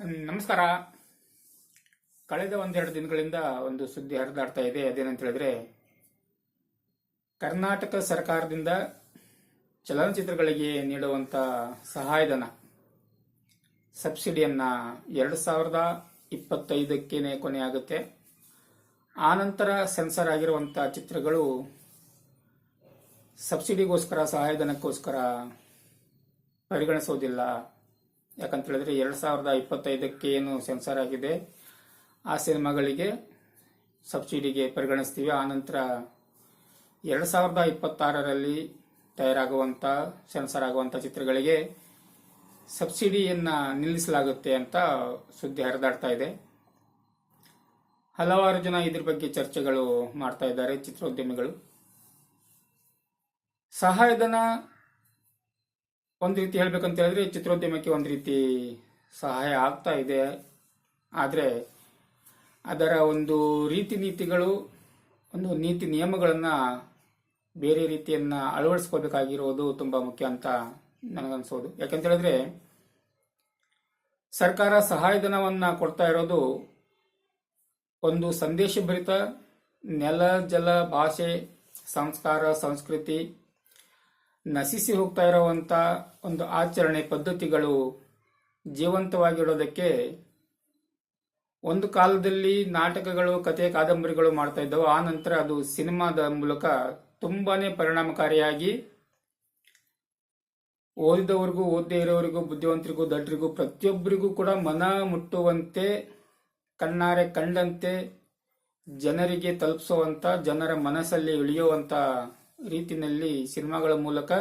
ನಮಸ್ಕಾರ. ಕಳೆದ ಒಂದೆರಡು ದಿನಗಳಿಂದ ಒಂದು ಸುದ್ದಿ ಹರಿದಾಡ್ತಾ ಇದೆ. ಅದೇನಂತ ಹೇಳಿದ್ರೆ, ಕರ್ನಾಟಕ ಸರ್ಕಾರದಿಂದ ಚಲನಚಿತ್ರಗಳಿಗೆ ನೀಡುವಂತ ಸಹಾಯಧನ ಸಬ್ಸಿಡಿಯನ್ನ ಎರಡು ಸಾವಿರದ ಇಪ್ಪತ್ತೈದಕ್ಕೇನೆ ಕೊನೆಯಾಗುತ್ತೆ ಆನಂತರ ಸೆನ್ಸರ್ ಆಗಿರುವಂತ ಚಿತ್ರಗಳು ಸಬ್ಸಿಡಿಗೋಸ್ಕರ, ಸಹಾಯಧನಕ್ಕೋಸ್ಕರ ಪರಿಗಣಿಸೋದಿಲ್ಲ. ಯಾಕಂತ ಹೇಳಿದ್ರೆ ಎರಡ್ ಸಾವಿರದ ಇಪ್ಪತ್ತೈದಕ್ಕೆ ಏನು ಸೆನ್ಸರ್ ಆಗಿದೆ, ಆ ಸಿನಿಮಾಗಳಿಗೆ ಸಬ್ಸಿಡಿಗೆ ಪರಿಗಣಿಸ್ತೀವಿ. ಆನಂತರ ಎರಡ್ ಸಾವಿರದ ಇಪ್ಪತ್ತಾರರಲ್ಲಿ ತಯಾರಾಗುವಂತ, ಸೆನ್ಸರ್ ಆಗುವಂತ ಚಿತ್ರಗಳಿಗೆ ಸಬ್ಸಿಡಿಯನ್ನ ನಿಲ್ಲಿಸಲಾಗುತ್ತೆ ಅಂತ ಸುದ್ದಿ ಹರಿದಾಡ್ತಾ ಇದೆ. ಹಲವಾರು ಜನ ಇದ್ರ ಬಗ್ಗೆ ಚರ್ಚೆಗಳು ಮಾಡ್ತಾ ಇದ್ದಾರೆ ಚಿತ್ರೋದ್ಯಮಿಗಳು. ಸಹಾಯಧನ ಒಂದು ರೀತಿ ಹೇಳ್ಬೇಕಂತ ಹೇಳಿದ್ರೆ ಚಿತ್ರೋದ್ಯಮಕ್ಕೆ ಒಂದು ರೀತಿ ಸಹಾಯ ಆಗ್ತಾ ಇದೆ. ಆದರೆ ಅದರ ಒಂದು ರೀತಿ ನೀತಿಗಳು, ಒಂದು ನೀತಿ ನಿಯಮಗಳನ್ನು ಬೇರೆ ರೀತಿಯನ್ನು ಅಳವಡಿಸ್ಕೋಬೇಕಾಗಿರೋದು ತುಂಬ ಮುಖ್ಯ ಅಂತ ನನಗನ್ಸೋದು. ಯಾಕಂತ ಹೇಳಿದ್ರೆ ಸರ್ಕಾರ ಸಹಾಯಧನವನ್ನು ಕೊಡ್ತಾ ಇರೋದು ಒಂದು ಸಂದೇಶಭರಿತ ನೆಲ, ಜಲ, ಭಾಷೆ, ಸಂಸ್ಕಾರ, ಸಂಸ್ಕೃತಿ ನಶಿಸಿ ಹೋಗ್ತಾ ಇರುವಂತ ಒಂದು ಆಚರಣೆ ಪದ್ಧತಿಗಳು ಜೀವಂತವಾಗಿಡೋದಕ್ಕೆ ಒಂದು ಕಾಲದಲ್ಲಿ ನಾಟಕಗಳು, ಕಥೆ, ಕಾದಂಬರಿಗಳು ಮಾಡ್ತಾ ಇದ್ದವು. ಆ ನಂತರ ಅದು ಸಿನಿಮಾದ ಮೂಲಕ ತುಂಬಾನೇ ಪರಿಣಾಮಕಾರಿಯಾಗಿ ಓದಿದವರಿಗೂ, ಓದದೇ ಇರೋರಿಗೂ, ಬುದ್ಧಿವಂತರಿಗೂ, ದಡ್ರಿಗೂ, ಪ್ರತಿಯೊಬ್ಬರಿಗೂ ಕೂಡ ಮನ ಮುಟ್ಟುವಂತೆ, ಕಣ್ಣಾರೆ ಕಂಡಂತೆ ಜನರಿಗೆ ತಲುಪಿಸುವಂತ, ಜನರ ಮನಸ್ಸಲ್ಲಿ ಇಳಿಯುವಂತ ರೀತಿನಲ್ಲಿ ಸಿನಿಮಾಗಳ ಮೂಲಕ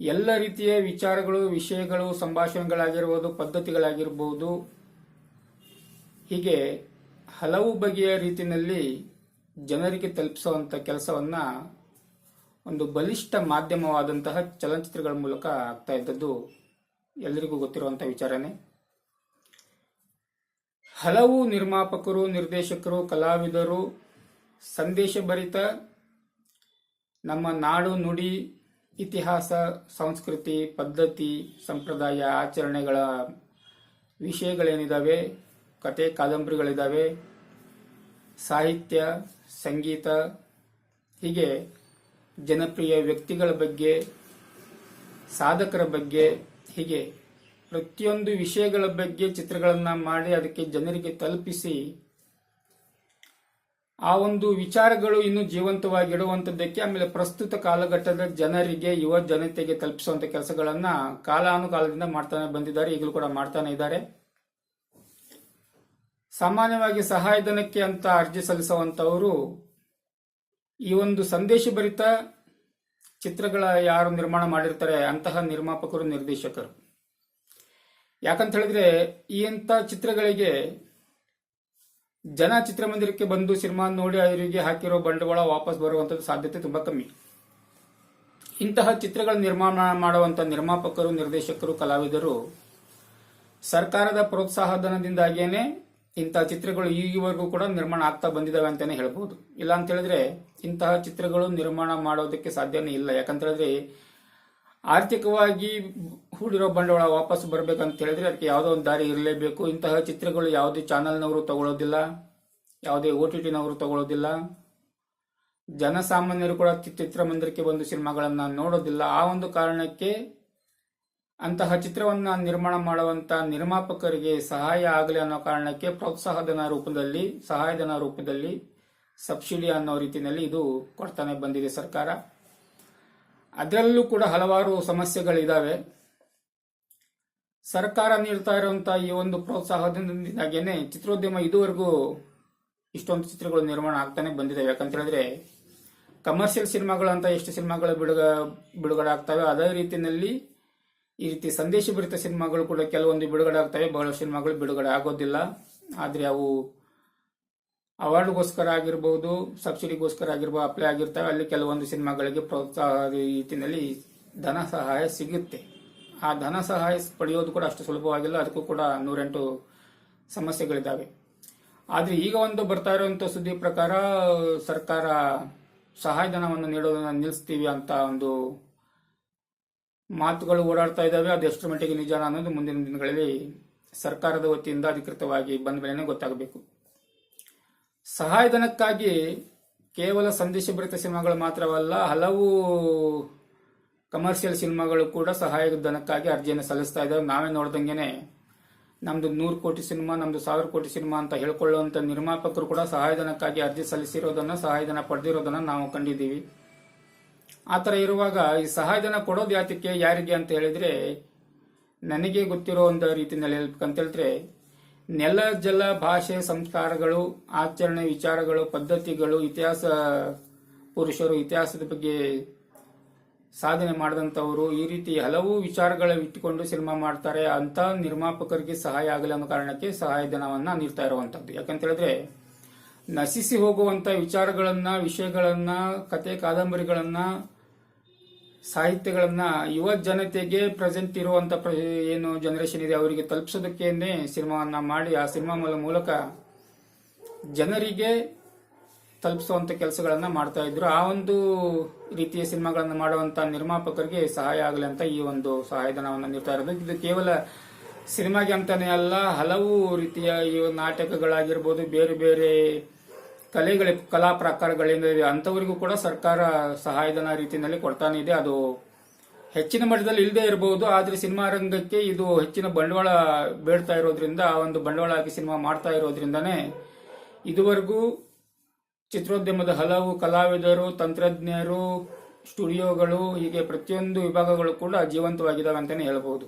ಎಲ್ಲ ರೀತಿಯ ವಿಚಾರಗಳು, ವಿಷಯಗಳು, ಸಂಭಾಷಣೆಗಳಾಗಿರ್ಬೋದು, ಪದ್ಧತಿಗಳಾಗಿರ್ಬೋದು, ಹೀಗೆ ಹಲವು ಬಗೆಯ ರೀತಿಯಲ್ಲಿ ಜನರಿಗೆ ತಲುಪಿಸುವಂಥ ಕೆಲಸವನ್ನ ಒಂದು ಬಲಿಷ್ಠ ಮಾಧ್ಯಮವಾದಂತಹ ಚಲನಚಿತ್ರಗಳ ಮೂಲಕ ಆಗ್ತಾ ಇದ್ದದ್ದು ಎಲ್ಲರಿಗೂ ಗೊತ್ತಿರುವಂಥ ವಿಚಾರನೇ. ಹಲವು ನಿರ್ಮಾಪಕರು, ನಿರ್ದೇಶಕರು, ಕಲಾವಿದರು ಸಂದೇಶಭರಿತ ನಮ್ಮ ನಾಡು ನುಡಿ, ಇತಿಹಾಸ, ಸಂಸ್ಕೃತಿ, ಪದ್ಧತಿ, ಸಂಪ್ರದಾಯ, ಆಚರಣೆಗಳ ವಿಷಯಗಳೇನಿದ್ದಾವೆ ಕತೆ ಕಾದಂಬರಿಗಳಿದ್ದಾವೆ ಸಾಹಿತ್ಯ, ಸಂಗೀತ, ಹೀಗೆ ಜನಪ್ರಿಯ ವ್ಯಕ್ತಿಗಳ ಬಗ್ಗೆ, ಸಾಧಕರ ಬಗ್ಗೆ, ಹೀಗೆ ಪ್ರತಿಯೊಂದು ವಿಷಯಗಳ ಬಗ್ಗೆ ಚಿತ್ರಗಳನ್ನು ಮಾಡಿ ಅದಕ್ಕೆ ಜನರಿಗೆ ತಲುಪಿಸಿ ಆ ಒಂದು ವಿಚಾರಗಳು ಇನ್ನು ಜೀವಂತವಾಗಿಡುವಂತದ್ದಕ್ಕೆ ಆಮೇಲೆ ಪ್ರಸ್ತುತ ಕಾಲಘಟ್ಟದ ಜನರಿಗೆ, ಯುವ ಜನತೆಗೆ ತಲುಪಿಸುವಂತ ಕೆಲಸಗಳನ್ನ ಕಾಲಾನುಕಾಲದಿಂದ ಮಾಡ್ತಾನೆ ಬಂದಿದ್ದಾರೆ, ಈಗಲೂ ಕೂಡ ಮಾಡ್ತಾನೆ ಇದ್ದಾರೆ. ಸಾಮಾನ್ಯವಾಗಿ ಸಹಾಯಧನಕ್ಕೆ ಅಂತ ಅರ್ಜಿ ಸಲ್ಲಿಸುವಂತವರು ಈ ಒಂದು ಸಂದೇಶಭರಿತ ಚಿತ್ರಗಳ ಯಾರು ನಿರ್ಮಾಣ ಮಾಡಿರ್ತಾರೆ ಅಂತಹ ನಿರ್ಮಾಪಕರು, ನಿರ್ದೇಶಕರು. ಯಾಕಂತ ಹೇಳಿದ್ರೆ ಈ ಅಂತ ಚಿತ್ರಗಳಿಗೆ ಜನ ಚಿತ್ರಮಂದಿರಕ್ಕೆ ಬಂದು ಸಿನಿಮಾ ನೋಡಿ ಅವರಿಗೆ ಹಾಕಿರೋ ಬಂಡವಾಳ ವಾಪಸ್ ಬರುವಂತದ್ದು ಸಾಧ್ಯತೆ ತುಂಬಾ ಕಮ್ಮಿ. ಇಂತಹ ಚಿತ್ರಗಳ ನಿರ್ಮಾಣ ಮಾಡುವಂತ ನಿರ್ಮಾಪಕರು, ನಿರ್ದೇಶಕರು, ಕಲಾವಿದರು ಸರ್ಕಾರದ ಪ್ರೋತ್ಸಾಹಧನದಿಂದಾಗೇನೆ ಇಂತಹ ಚಿತ್ರಗಳು ಈವರೆಗೂ ಕೂಡ ನಿರ್ಮಾಣ ಆಗ್ತಾ ಬಂದಿದ್ದಾವೆ ಅಂತಾನೆ ಹೇಳ್ಬಹುದು. ಇಲ್ಲ ಅಂತ ಹೇಳಿದ್ರೆ ಇಂತಹ ಚಿತ್ರಗಳು ನಿರ್ಮಾಣ ಮಾಡೋದಕ್ಕೆ ಸಾಧ್ಯನೇ ಇಲ್ಲ. ಯಾಕಂತ ಹೇಳಿದ್ರೆ ಆರ್ಥಿಕವಾಗಿ ಹೂಡಿರೋ ಬಂಡವಾಳ ವಾಪಸ್ ಬರಬೇಕಂತ ಹೇಳಿದ್ರೆ ಅದಕ್ಕೆ ಯಾವುದೋ ಒಂದು ದಾರಿ ಇರಲೇಬೇಕು. ಇಂತಹ ಚಿತ್ರಗಳು ಯಾವುದೇ ಚಾನಲ್ನವರು ತಗೊಳ್ಳೋದಿಲ್ಲ ಯಾವುದೇ ಓ ಟಿ ಟಿನವರು ತಗೊಳ್ಳೋದಿಲ್ಲ ಜನಸಾಮಾನ್ಯರು ಕೂಡ ಚಿತ್ರಮಂದಿರಕ್ಕೆ ಬಂದು ಸಿನಿಮಾಗಳನ್ನ ನೋಡೋದಿಲ್ಲ. ಆ ಒಂದು ಕಾರಣಕ್ಕೆ ಅಂತಹ ಚಿತ್ರವನ್ನ ನಿರ್ಮಾಣ ಮಾಡುವಂತ ನಿರ್ಮಾಪಕರಿಗೆ ಸಹಾಯ ಆಗಲಿ ಅನ್ನೋ ಕಾರಣಕ್ಕೆ ಪ್ರೋತ್ಸಾಹಧನ ರೂಪದಲ್ಲಿ, ಸಹಾಯಧನ ರೂಪದಲ್ಲಿ ಸಬ್ಸಿಡಿ ಅನ್ನೋ ರೀತಿಯಲ್ಲಿ ಇದು ಕೊಡ್ತಾನೆ ಬಂದಿದೆ ಸರ್ಕಾರ. ಅದರಲ್ಲೂ ಕೂಡ ಹಲವಾರು ಸಮಸ್ಯೆಗಳಿದ್ದಾವೆ ಸರ್ಕಾರ ನೀಡ್ತಾ ಇರುವಂತಹ ಈ ಒಂದು ಪ್ರೋತ್ಸಾಹದಿಂದಾಗೇನೆ ಚಿತ್ರೋದ್ಯಮ ಇದುವರೆಗೂ ಇಷ್ಟೊಂದು ಚಿತ್ರಗಳು ನಿರ್ಮಾಣ ಆಗ್ತಾನೆ ಬಂದಿದೆ. ಯಾಕಂತ ಹೇಳಿದ್ರೆ ಕಮರ್ಷಿಯಲ್ ಸಿನಿಮಾಗಳಂತ ಎಷ್ಟು ಸಿನಿಮಾಗಳು ಬಿಡುಗ ಬಿಡುಗಡೆ ಆಗ್ತವೆ ಅದೇ ರೀತಿಯಲ್ಲಿ ಈ ರೀತಿ ಸಂದೇಶ ಸಂದೇಶಭರಿತ ಸಿನಿಮಾಗಳು ಕೂಡ ಕೆಲವೊಂದು ಬಿಡುಗಡೆ ಆಗ್ತವೆ ಬಹಳಷ್ಟು ಸಿನಿಮಾಗಳು ಬಿಡುಗಡೆ ಆಗೋದಿಲ್ಲ. ಆದ್ರೆ ಅವು ಅವಾರ್ಡ್ಗೋಸ್ಕರ ಆಗಿರ್ಬೋದು, ಸಬ್ಸಿಡಿಗೋಸ್ಕರ ಆಗಿರ್ಬೋದು ಅಪ್ಲೈ ಆಗಿರ್ತವೆ. ಅಲ್ಲಿ ಕೆಲವೊಂದು ಸಿನಿಮಾಗಳಿಗೆ ಪ್ರೋತ್ಸಾಹ ರೀತಿಯಲ್ಲಿ ಧನ ಸಹಾಯ ಸಿಗುತ್ತೆ. ಆ ಧನ ಸಹಾಯ ಪಡೆಯೋದು ಕೂಡ ಅಷ್ಟು ಸುಲಭವಾಗಿಲ್ಲ. ಅದಕ್ಕೂ ಕೂಡ ನೂರೆಂಟು ಸಮಸ್ಯೆಗಳಿದ್ದಾವೆ ಆದರೆ ಈಗ ಒಂದು ಬರ್ತಾ ಇರುವಂತ ಸುದ್ದಿ ಪ್ರಕಾರ, ಸರ್ಕಾರ ಸಹಾಯಧನವನ್ನು ನೀಡೋದನ್ನು ನಿಲ್ಲಿಸ್ತೀವಿ ಅಂತ ಒಂದು ಮಾತುಗಳು ಓಡಾಡ್ತಾ ಇದ್ದಾವೆ ಅದು ಎಷ್ಟು ಮಟ್ಟಿಗೆ ನಿಜ ಅನ್ನೋದು ಮುಂದಿನ ದಿನಗಳಲ್ಲಿ ಸರ್ಕಾರದ ವತಿಯಿಂದ ಅಧಿಕೃತವಾಗಿ ಬಂದ ಮೇಲೆ ಗೊತ್ತಾಗಬೇಕು. ಸಹಾಯಧನಕ್ಕಾಗಿ ಕೇವಲ ಸಂದೇಶ ಭರಿತ ಸಿನಿಮಾಗಳು ಮಾತ್ರವಲ್ಲ, ಹಲವು ಕಮರ್ಷಿಯಲ್ ಸಿನಿಮಾಗಳು ಕೂಡ ಸಹಾಯಧನಕ್ಕಾಗಿ ಅರ್ಜಿಯನ್ನು ಸಲ್ಲಿಸ್ತಾ ಇದ್ದಾವೆ ನಾವೇ ನೋಡ್ದಂಗೆನೆ ನಮ್ದು ನೂರು ಕೋಟಿ ಸಿನಿಮಾ, ನಮ್ದು ಸಾವಿರ ಕೋಟಿ ಸಿನಿಮಾ ಅಂತ ಹೇಳ್ಕೊಳ್ಳುವಂತ ನಿರ್ಮಾಪಕರು ಕೂಡ ಸಹಾಯಧನಕ್ಕಾಗಿ ಅರ್ಜಿ ಸಲ್ಲಿಸಿರೋದನ್ನ, ಸಹಾಯಧನ ಪಡೆದಿರೋದನ್ನ ನಾವು ಕಂಡಿದ್ದೀವಿ. ಆ ಥರ ಇರುವಾಗ ಈ ಸಹಾಯಧನ ಕೊಡೋದು ಯಾತಕ್ಕೆ, ಯಾರಿಗೆ ಅಂತ ಹೇಳಿದ್ರೆ, ನನಗೆ ಗೊತ್ತಿರೋ ಒಂದು ರೀತಿಯಲ್ಲಿ ಹೇಳ್ಬೇಕಂತ ಹೇಳಿದ್ರೆ ನೆಲ, ಜಲ, ಭಾಷೆ, ಸಂಸ್ಕಾರಗಳು, ಆಚರಣೆ, ವಿಚಾರಗಳು, ಪದ್ಧತಿಗಳು, ಇತಿಹಾಸ, ಪುರುಷರು ಇತಿಹಾಸದ ಬಗ್ಗೆ ಸಾಧನೆ ಮಾಡಿದಂಥವರು ಈ ರೀತಿ ಹಲವು ವಿಚಾರಗಳ ಇಟ್ಟುಕೊಂಡು ಸಿನಿಮಾ ಮಾಡ್ತಾರೆ. ಅಂತ ನಿರ್ಮಾಪಕರಿಗೆ ಸಹಾಯ ಆಗಲಿ ಅನ್ನೋ ಕಾರಣಕ್ಕೆ ಸಹಾಯಧನವನ್ನ ನೀಡ್ತಾ ಇರುವಂತದ್ದು ಯಾಕಂತ ಹೇಳಿದ್ರೆ, ನಶಿಸಿ ಹೋಗುವಂತ ವಿಚಾರಗಳನ್ನ, ವಿಷಯಗಳನ್ನ, ಕತೆ, ಕಾದಂಬರಿಗಳನ್ನ ಸಾಹಿತ್ಯಗಳನ್ನ ಯುವ ಜನತೆಗೆ ಪ್ರೆಸೆಂಟ್ ಇರುವಂತ ಏನು ಜನರೇಷನ್ ಇದೆ, ಅವರಿಗೆ ತಲುಪಿಸೋದಕ್ಕೇನೆ ಸಿನಿಮಾವನ್ನ ಮಾಡಿ, ಆ ಸಿನಿಮಾ ಮೂಲಕ ಜನರಿಗೆ ತಲುಪಿಸುವಂತ ಕೆಲಸಗಳನ್ನ ಮಾಡ್ತಾ ಇದ್ರು. ಆ ಒಂದು ರೀತಿಯ ಸಿನಿಮಾಗಳನ್ನ ಮಾಡುವಂತ ನಿರ್ಮಾಪಕರಿಗೆ ಸಹಾಯ ಆಗಲಿ ಅಂತ ಈ ಒಂದು ಸಹಾಯಧನವನ್ನು ನೀಡ್ತಾ ಇರೋದು. ಇದು ಕೇವಲ ಸಿನಿಮಾಗೆ ಅಂತಾನೆ ಅಲ್ಲ, ಹಲವು ರೀತಿಯ ಈ ನಾಟಕಗಳಾಗಿರ್ಬೋದು, ಬೇರೆ ಬೇರೆ ಕಲೆಗಳ, ಕಲಾ ಪ್ರಕಾರಗಳಿಂದ ಅಂತವರಿಗೂ ಕೂಡ ಸರ್ಕಾರ ಸಹಾಯಧನ ರೀತಿಯಲ್ಲಿ ಕೊಡ್ತಾನೆ ಇದೆ. ಅದು ಹೆಚ್ಚಿನ ಮಟ್ಟದಲ್ಲಿ ಇಲ್ಲದೆ ಇರಬಹುದು ಆದರೆ ಸಿನಿಮಾ ರಂಗಕ್ಕೆ ಇದು ಹೆಚ್ಚಿನ ಬಂಡವಾಳ ಬೇಡ್ತಾ ಇರೋದ್ರಿಂದ, ಆ ಒಂದು ಬಂಡವಾಳ ಹಾಕಿ ಸಿನಿಮಾ ಮಾಡ್ತಾ ಇರೋದ್ರಿಂದನೇ ಇದುವರೆಗೂ ಚಿತ್ರೋದ್ಯಮದ ಹಲವು ಕಲಾವಿದರು, ತಂತ್ರಜ್ಞರು, ಸ್ಟುಡಿಯೋಗಳು, ಹೀಗೆ ಪ್ರತಿಯೊಂದು ವಿಭಾಗಗಳು ಕೂಡ ಜೀವಂತವಾಗಿದ್ದಾವೆ ಅಂತಾನೆ ಹೇಳ್ಬಹುದು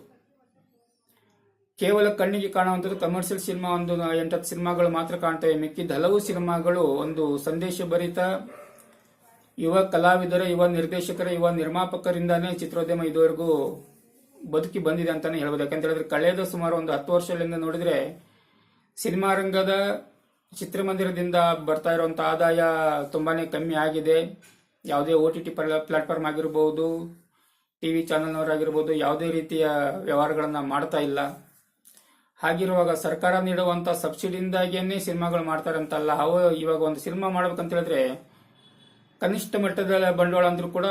ಕೇವಲ ಕಣ್ಣಿಗೆ ಕಾಣುವಂಥದ್ದು ಕಮರ್ಷಿಯಲ್ ಸಿನಿಮಾ ಒಂದು ಎಂಟತ್ತು ಸಿನಿಮಾಗಳು ಮಾತ್ರ ಕಾಣ್ತವೆ ಮಿಕ್ಕಿದ ಹಲವು ಸಿನಿಮಾಗಳು ಒಂದು ಸಂದೇಶ ಭರಿತ ಯುವ ಕಲಾವಿದರ, ಯುವ ನಿರ್ದೇಶಕರ, ಯುವ ನಿರ್ಮಾಪಕರಿಂದಾನೇ ಚಿತ್ರೋದ್ಯಮ ಇದುವರೆಗೂ ಬದುಕಿ ಬಂದಿದೆ ಅಂತಾನೆ ಹೇಳ್ಬೋದು. ಯಾಕಂತ ಹೇಳಿದ್ರೆ ಕಳೆದ ಸುಮಾರು ಒಂದು ಹತ್ತು ವರ್ಷಗಳಿಂದ ನೋಡಿದ್ರೆ ಸಿನಿಮಾ ರಂಗದ ಚಿತ್ರಮಂದಿರದಿಂದ ಬರ್ತಾ ಇರುವಂತ ಆದಾಯ ತುಂಬಾನೇ ಕಮ್ಮಿ ಆಗಿದೆ. ಯಾವುದೇ ಒ ಟಿ ಟಿ ಪ್ಲಾಟ್ಫಾರ್ಮ್ ಆಗಿರ್ಬೋದು ಟಿವಿ ಚಾನಲ್ನವರಾಗಿರ್ಬೋದು, ಯಾವುದೇ ರೀತಿಯ ವ್ಯವಹಾರಗಳನ್ನ ಮಾಡ್ತಾ ಇಲ್ಲ. ಹಾಗಿರುವಾಗ ಸರ್ಕಾರ ನೀಡುವಂತ ಸಬ್ಸಿಡಿಯಿಂದಾಗಿಯೇ ಸಿನಿಮಾಗಳು ಮಾಡ್ತಾರೆ ಅಂತಲ್ಲ ಅವು ಇವಾಗ ಒಂದು ಸಿನಿಮಾ ಮಾಡ್ಬೇಕಂತ ಹೇಳಿದ್ರೆ ಕನಿಷ್ಠ ಮಟ್ಟದ ಬಂಡವಾಳ ಅಂದ್ರೂ ಕೂಡ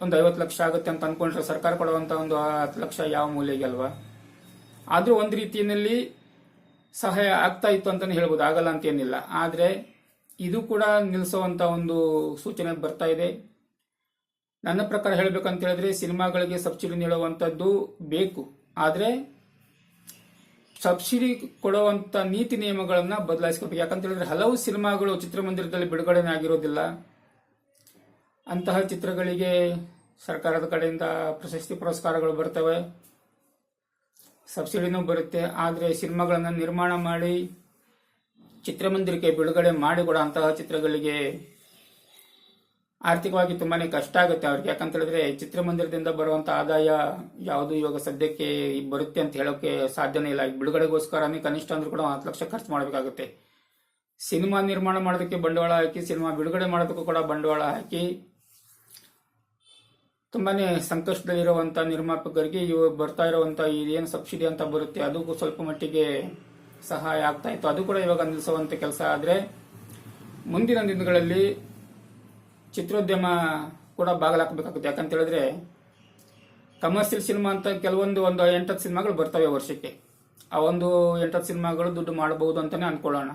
ಒಂದು ಐವತ್ತು ಲಕ್ಷ ಆಗುತ್ತೆ ಅಂತ ಅನ್ಕೊಂಡ್ರೆ ಸರ್ಕಾರ ಕೊಡುವಂತ ಒಂದು ಹತ್ತು ಲಕ್ಷ ಯಾವ ಮೂಲೆಗೆ ಅಲ್ವಾ? ಆದ್ರೂ ಒಂದು ರೀತಿಯಲ್ಲಿ ಸಹಾಯ ಆಗ್ತಾ ಇತ್ತು ಅಂತಾನೆ ಹೇಳ್ಬೋದು, ಆಗಲ್ಲ ಅಂತ ಏನಿಲ್ಲ. ಆದ್ರೆ ಇದು ಕೂಡ ನಿಲ್ಲಿಸುವಂತ ಒಂದು ಸೂಚನೆ ಬರ್ತಾ ಇದೆ. ನನ್ನ ಪ್ರಕಾರ ಹೇಳ್ಬೇಕಂತ ಹೇಳಿದ್ರೆ ಸಿನಿಮಾಗಳಿಗೆ ಸಬ್ಸಿಡಿ ನೀಡುವಂತದ್ದು ಬೇಕು. ಆದ್ರೆ ಸಬ್ಸಿಡಿ ಕೊಡುವಂತ ನೀತಿ ನಿಯಮಗಳನ್ನ ಬದಲಾಯಿಸ್ಕೋಬೇಕು. ಯಾಕಂತ ಹೇಳಿದ್ರೆ ಹಲವು ಸಿನಿಮಾಗಳು ಚಿತ್ರಮಂದಿರದಲ್ಲಿ ಬಿಡುಗಡೆ ಆಗಿರೋದಿಲ್ಲ. ಅಂತಹ ಚಿತ್ರಗಳಿಗೆ ಸರ್ಕಾರದ ಕಡೆಯಿಂದ ಪ್ರಶಸ್ತಿ ಪುರಸ್ಕಾರಗಳು ಬರ್ತವೆ. ಸಬ್ಸಿಡಿನೂ ಬರುತ್ತೆ. ಆದರೆ ಸಿನಿಮಾಗಳನ್ನು ನಿರ್ಮಾಣ ಮಾಡಿ ಚಿತ್ರಮಂದಿರಕ್ಕೆ ಬಿಡುಗಡೆ ಮಾಡಿ ಕೂಡ ಅಂತಹ ಚಿತ್ರಗಳಿಗೆ ಆರ್ಥಿಕವಾಗಿ ತುಂಬಾನೇ ಕಷ್ಟ ಆಗುತ್ತೆ ಅವ್ರಿಗೆ. ಯಾಕಂತ ಹೇಳಿದ್ರೆ ಚಿತ್ರಮಂದಿರದಿಂದ ಬರುವಂತ ಆದಾಯ ಯಾವುದು ಇವಾಗ ಸದ್ಯಕ್ಕೆ ಬರುತ್ತೆ ಅಂತ ಹೇಳೋಕೆ ಸಾಧ್ಯನೇ ಇಲ್ಲ. ಬಿಡುಗಡೆಗೋಸ್ಕರ ಬಿಡುಗಡೆಗೋಸ್ಕರನೇ ಕನಿಷ್ಠ ಅಂದ್ರೂ ಕೂಡ ಹತ್ತು ಲಕ್ಷ ಖರ್ಚು ಮಾಡಬೇಕಾಗುತ್ತೆ. ಸಿನಿಮಾ ನಿರ್ಮಾಣ ಮಾಡೋದಕ್ಕೆ ಬಂಡವಾಳ ಹಾಕಿ, ಸಿನಿಮಾ ಬಿಡುಗಡೆ ಮಾಡೋದಕ್ಕೂ ಕೂಡ ಬಂಡವಾಳ ಹಾಕಿ, ತುಂಬಾನೇ ಸಂಕಷ್ಟದಲ್ಲಿರುವಂತ ನಿರ್ಮಾಪಕರಿಗೆ ಇವು ಬರ್ತಾ ಇರುವಂತ ಏನು ಸಬ್ಸಿಡಿ ಅಂತ ಬರುತ್ತೆ, ಅದು ಸ್ವಲ್ಪ ಮಟ್ಟಿಗೆ ಸಹಾಯ ಆಗ್ತಾ ಇತ್ತು. ಅದು ಕೂಡ ಇವಾಗ ನಿಲ್ಲಿಸುವಂತ ಕೆಲಸ ಆದ್ರೆ ಮುಂದಿನ ದಿನಗಳಲ್ಲಿ ಚಿತ್ರೋದ್ಯಮ ಕೂಡ ಬಾಗಲಾಕಬೇಕಾಗುತ್ತೆ ಯಾಕಂತ ಹೇಳಿದ್ರೆ ಕಮರ್ಷಿಯಲ್ ಸಿನಿಮಾ ಅಂತ ಕೆಲವೊಂದು ಒಂದು ಎಂಟತ್ತು ಸಿನಿಮಾಗಳು ಬರ್ತವೆ ವರ್ಷಕ್ಕೆ. ಆ ಒಂದು ಎಂಟತ್ತು ಸಿನಿಮಾಗಳು ದುಡ್ಡು ಮಾಡಬಹುದು ಅಂತಾನೆ ಅನ್ಕೊಳ್ಳೋಣ.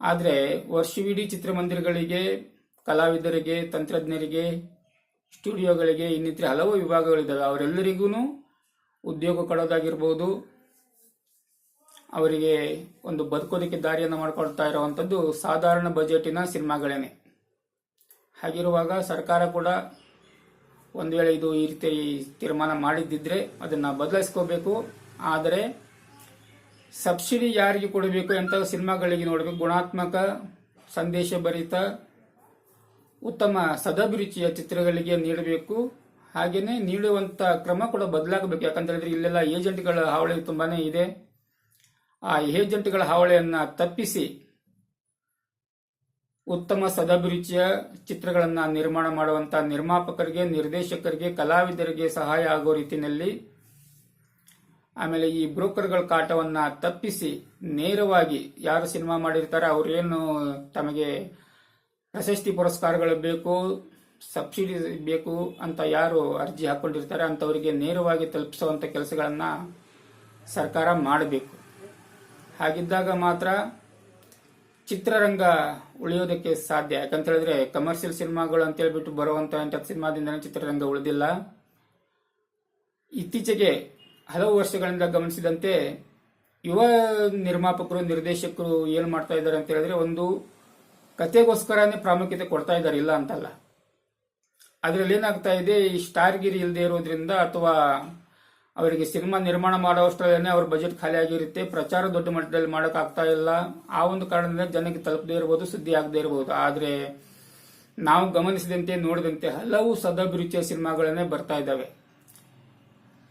ಆದರೆ, ವರ್ಷವಿಡೀ ಚಿತ್ರಮಂದಿರಗಳಿಗೆ, ಕಲಾವಿದರಿಗೆ, ತಂತ್ರಜ್ಞರಿಗೆ, ಸ್ಟುಡಿಯೋಗಳಿಗೆ, ಇನ್ನಿತರ ಹಲವು ವಿಭಾಗಗಳಿದ್ದಾವೆ. ಅವರೆಲ್ಲರಿಗೂ ಉದ್ಯೋಗ ಕೊಡೋದಾಗಿರ್ಬೋದು, ಅವರಿಗೆ ಒಂದು ಬದುಕೋದಕ್ಕೆ ದಾರಿಯನ್ನು ಮಾಡಿಕೊಳ್ತಾ ಇರುವಂತದ್ದು ಸಾಧಾರಣ ಬಜೆಟಿನ ಸಿನಿಮಾಗಳೇನೆ. ಹಾಗಿರುವಾಗ ಸರ್ಕಾರ ಕೂಡ ಒಂದು ವೇಳೆ ಇದು ಈ ರೀತಿ ತೀರ್ಮಾನ ಮಾಡಿದ್ದಿದ್ರೆ ಅದನ್ನ ಬದಲಾಯಿಸ್ಕೋಬೇಕು. ಆದರೆ ಸಬ್ಸಿಡಿ ಯಾರಿಗೆ ಕೊಡಬೇಕು ಅಂತ ಸಿನಿಮಾಗಳಿಗೆ ನೋಡಬೇಕು. ಗುಣಾತ್ಮಕ ಸಂದೇಶ ಭರಿತ ಉತ್ತಮ ಸದಭಿರುಚಿಯ ಚಿತ್ರಗಳಿಗೆ ನೀಡಬೇಕು. ಹಾಗೆಯೇ ನೀಡುವಂತ ಕ್ರಮ ಕೂಡ ಬದಲಾಗಬೇಕು. ಯಾಕಂತೇಳಿದ್ರೆ ಇಲ್ಲೆಲ್ಲ ಏಜೆಂಟ್ಗಳ ಹಾವಳಿ ತುಂಬಾನೇ ಇದೆ. ಆ ಏಜೆಂಟ್ಗಳ ಹಾವಳಿಯನ್ನು ತಪ್ಪಿಸಿ ಉತ್ತಮ ಸದಭಿರುಚಿಯ ಚಿತ್ರಗಳನ್ನು ನಿರ್ಮಾಣ ಮಾಡುವಂತ ನಿರ್ಮಾಪಕರಿಗೆ, ನಿರ್ದೇಶಕರಿಗೆ, ಕಲಾವಿದರಿಗೆ ಸಹಾಯ ಆಗೋ ರೀತಿಯಲ್ಲಿ ಆಮೇಲೆ ಈ ಬ್ರೋಕರ್ಗಳ ಕಾಟವನ್ನ ತಪ್ಪಿಸಿ ನೇರವಾಗಿ ಯಾರು ಸಿನಿಮಾ ಮಾಡಿರ್ತಾರೆ ಅವರೇನು ತಮಗೆ ಪ್ರಶಸ್ತಿ ಪುರಸ್ಕಾರಗಳು ಬೇಕು, ಸಬ್ಸಿಡಿ ಬೇಕು ಅಂತ ಯಾರು ಅರ್ಜಿ ಹಾಕೊಂಡಿರ್ತಾರೆ ಅಂತವರಿಗೆ ನೇರವಾಗಿ ತಲುಪಿಸುವಂತ ಕೆಲಸಗಳನ್ನ ಸರ್ಕಾರ ಮಾಡಬೇಕು. ಹಾಗಿದ್ದಾಗ ಮಾತ್ರ ಚಿತ್ರರಂಗ ಉಳಿಯೋದಕ್ಕೆ ಸಾಧ್ಯ. ಯಾಕಂತ ಹೇಳಿದ್ರೆ ಕಮರ್ಷಿಯಲ್ ಸಿನಿಮಾಗಳು ಅಂತ ಹೇಳ್ಬಿಟ್ಟು ಬರುವಂತ ಸಿನಿಮಾದಿಂದ ಚಿತ್ರರಂಗ ಉಳಿದಿಲ್ಲ. ಇತ್ತೀಚೆಗೆ ಹಲವು ವರ್ಷಗಳಿಂದ ಗಮನಿಸಿದಂತೆ ಯುವ ನಿರ್ಮಾಪಕರು, ನಿರ್ದೇಶಕರು ಏನು ಮಾಡ್ತಾ ಇದ್ದಾರೆ ಅಂತ ಹೇಳಿದ್ರೆ ಒಂದು ಕತೆಗೋಸ್ಕರನೇ ಪ್ರಾಮುಖ್ಯತೆ ಕೊಡ್ತಾ ಇದ್ದಾರೆ, ಇಲ್ಲ ಅಂತಲ್ಲ. ಅದರಲ್ಲಿ ಏನಾಗ್ತಾ ಇದೆ, ಈ ಸ್ಟಾರ್ಗಿರಿ ಇಲ್ಲದೆ ಇರೋದ್ರಿಂದ ಅಥವಾ ಅವರಿಗೆ ಸಿನಿಮಾ ನಿರ್ಮಾಣ ಮಾಡುವಷ್ಟರಲ್ಲೇ ಅವ್ರ ಬಜೆಟ್ ಖಾಲಿ ಆಗಿರುತ್ತೆ. ಪ್ರಚಾರ ದೊಡ್ಡ ಮಟ್ಟದಲ್ಲಿ ಮಾಡೋಕ್ಕಾಗ್ತಾ ಇಲ್ಲ. ಆ ಒಂದು ಕಾರಣದಿಂದ ಜನಕ್ಕೆ ತಲುಪದೇ ಇರಬಹುದು ಸುದ್ದಿ ಆಗದೇ ಇರಬಹುದು ಆದರೆ ನಾವು ಗಮನಿಸಿದಂತೆ, ನೋಡಿದಂತೆ ಹಲವು ಸದಭಿರುಚಿಯ ಸಿನಿಮಾಗಳನ್ನೇ ಬರ್ತಾ ಇದ್ದಾವೆ.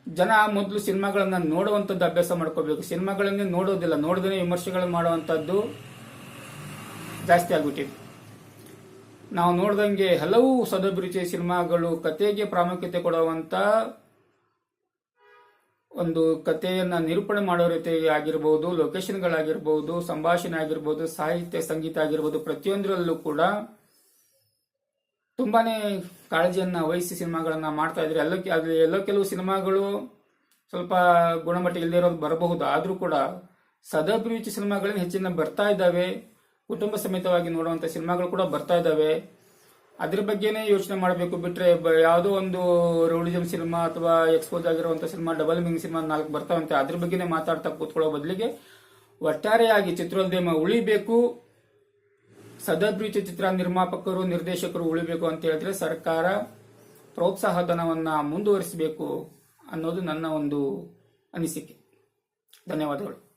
ಜನ ಮೊದಲು ಸಿನಿಮಾಗಳನ್ನ ನೋಡುವಂಥದ್ದು ಅಭ್ಯಾಸ ಮಾಡ್ಕೋಬೇಕು. ಸಿನಿಮಾಗಳನ್ನೇ ನೋಡೋದಿಲ್ಲ. ನೋಡದೇ ವಿಮರ್ಶೆಗಳನ್ನು ಮಾಡುವಂಥದ್ದು ಜಾಸ್ತಿ ಆಗ್ಬಿಟ್ಟಿದೆ. ನಾವು ನೋಡ್ದಂಗೆ ಹಲವು ಸದಭಿರುಚಿಯ ಸಿನಿಮಾಗಳು ಕತೆಗೆ ಪ್ರಾಮುಖ್ಯತೆ ಕೊಡುವಂತ ಒಂದು ಕಥೆಯನ್ನ ನಿರೂಪಣೆ ಮಾಡೋ ರೀತಿ ಆಗಿರ್ಬೋದು, ಲೊಕೇಶನ್ಗಳಾಗಿರ್ಬೋದು, ಸಂಭಾಷಣೆ ಆಗಿರ್ಬೋದು, ಸಾಹಿತ್ಯ ಸಂಗೀತ ಆಗಿರ್ಬೋದು, ಪ್ರತಿಯೊಂದರಲ್ಲೂ ಕೂಡ ತುಂಬಾನೇ ಕಾಳಜಿಯನ್ನ ವಹಿಸಿ ಸಿನಿಮಾಗಳನ್ನ ಮಾಡ್ತಾ ಇದ್ರೆ ಎಲ್ಲ ಎಲ್ಲೋ ಕೆಲವು ಸಿನಿಮಾಗಳು ಸ್ವಲ್ಪ ಗುಣಮಟ್ಟ ಇಲ್ಲದೆ ಇರೋದು ಬರಬಹುದು. ಆದ್ರೂ ಕೂಡ ಸದಾಭಿರುಚಿ ಸಿನಿಮಾಗಳನ್ನ ಹೆಚ್ಚಿನ ಬರ್ತಾ ಇದ್ದಾವೆ, ಕುಟುಂಬ ಸಮೇತವಾಗಿ ನೋಡುವಂತ ಸಿನಿಮಾಗಳು ಕೂಡ ಬರ್ತಾ ಇದ್ದಾವೆ. ಅದ್ರ ಬಗ್ಗೆನೇ ಯೋಚನೆ ಮಾಡಬೇಕು. ಬಿಟ್ರೆ ಯಾವುದೋ ಒಂದು ರೌಡಿಸಮ್ ಸಿನಿಮಾ ಅಥವಾ ಎಕ್ಸ್ಪೋಸ್ ಆಗಿರುವಂತ ಸಿನಿಮಾ ಡಬಲ್ ಮಿಂಗ್ ಸಿನಿಮಾ ನಾಲ್ಕು ಬರ್ತಾವಂತೆ. ಅದ್ರ ಬಗ್ಗೆನೇ ಮಾತಾಡ್ತಾ ಕೂತ್ಕೊಳ್ಳೋ ಬದಲಿಗೆ ಒಟ್ಟಾರೆಯಾಗಿ ಚಿತ್ರೋದ್ಯಮ ಉಳಿಬೇಕು. ಸದಭಿರುಚಿ ಚಿತ್ರ ನಿರ್ಮಾಪಕರು, ನಿರ್ದೇಶಕರು ಉಳಿಬೇಕು ಅಂತ ಹೇಳಿದ್ರೆ ಸರ್ಕಾರ ಪ್ರೋತ್ಸಾಹ ಧನವನ್ನ ಮುಂದುವರಿಸಬೇಕು ಅನ್ನೋದು ನನ್ನ ಒಂದು ಅನಿಸಿಕೆ. ಧನ್ಯವಾದಗಳು.